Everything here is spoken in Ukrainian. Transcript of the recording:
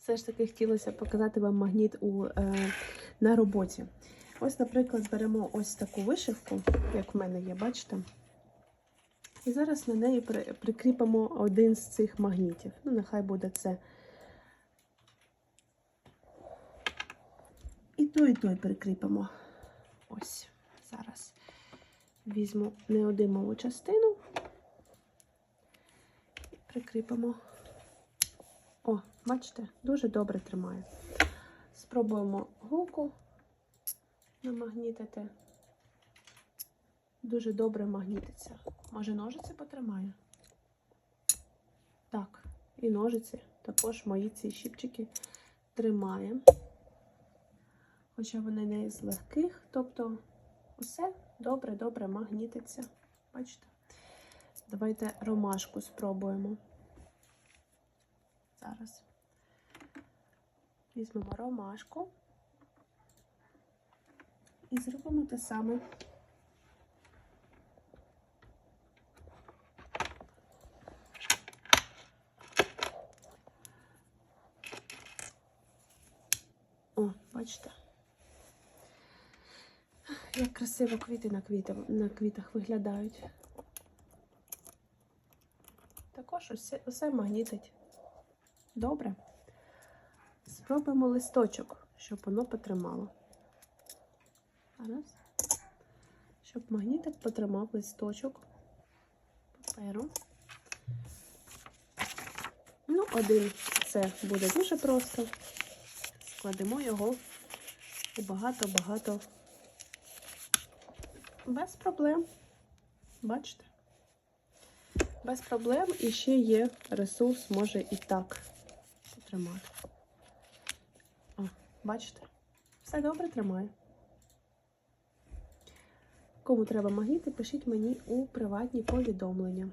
все ж таки хотілося показати вам магніт у, е, на роботі. Ось, наприклад, беремо ось таку вишивку, як в мене є, бачите? І зараз на неї при, прикріпимо один з цих магнітів. Ну, нехай буде це. І той, і той прикріпимо. Ось, зараз візьму неодимову частину і прикріпимо. Бачите, дуже добре тримає. Спробуємо гулку намагнітити. Дуже добре магнітиться. Може, ножиці потримає? Так, і ножиці також мої ці щіпчики тримає. Хоча вони не з легких, тобто усе добре-добре магнітиться. Бачите? Давайте ромашку спробуємо. Зараз візьмемо ромашку і зробимо те саме. О, бачите? Як красиво квіти на, квіти, на квітах виглядають. Також усе, усе магнітить. Добре. Спробуємо листочок, щоб воно потримало. Зараз. Щоб магнітик потримав листочок паперу. Ну, один це буде дуже просто. Складемо його у багато-багато без проблем. Бачите? Без проблем і ще є ресурс, може і так потримати. Бачите? Все добре тримає. Кому треба магніти, пишіть мені у приватні повідомлення.